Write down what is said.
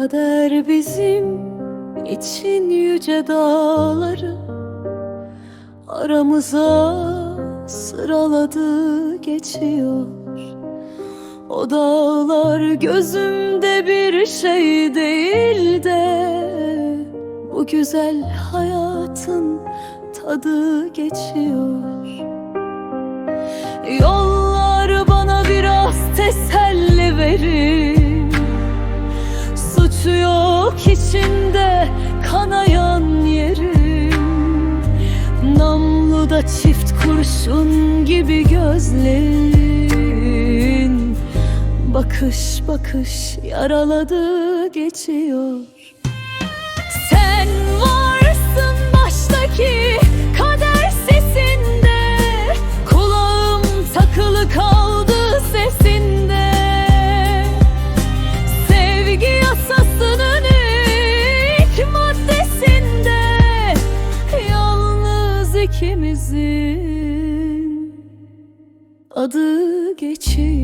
Kader bizim için yüce dağları. Aramıza sıraladı geçiyor. O dağlar gözümde bir şey değil de Bu güzel hayatın tadı geçiyor. Yollar bana biraz teselli verin Suçu yok içinde kanayan yerim. Namluda çift kurşun gibi gözlerin. Bakış bakış yaraladı geçiyor ikimizin adı geçiyor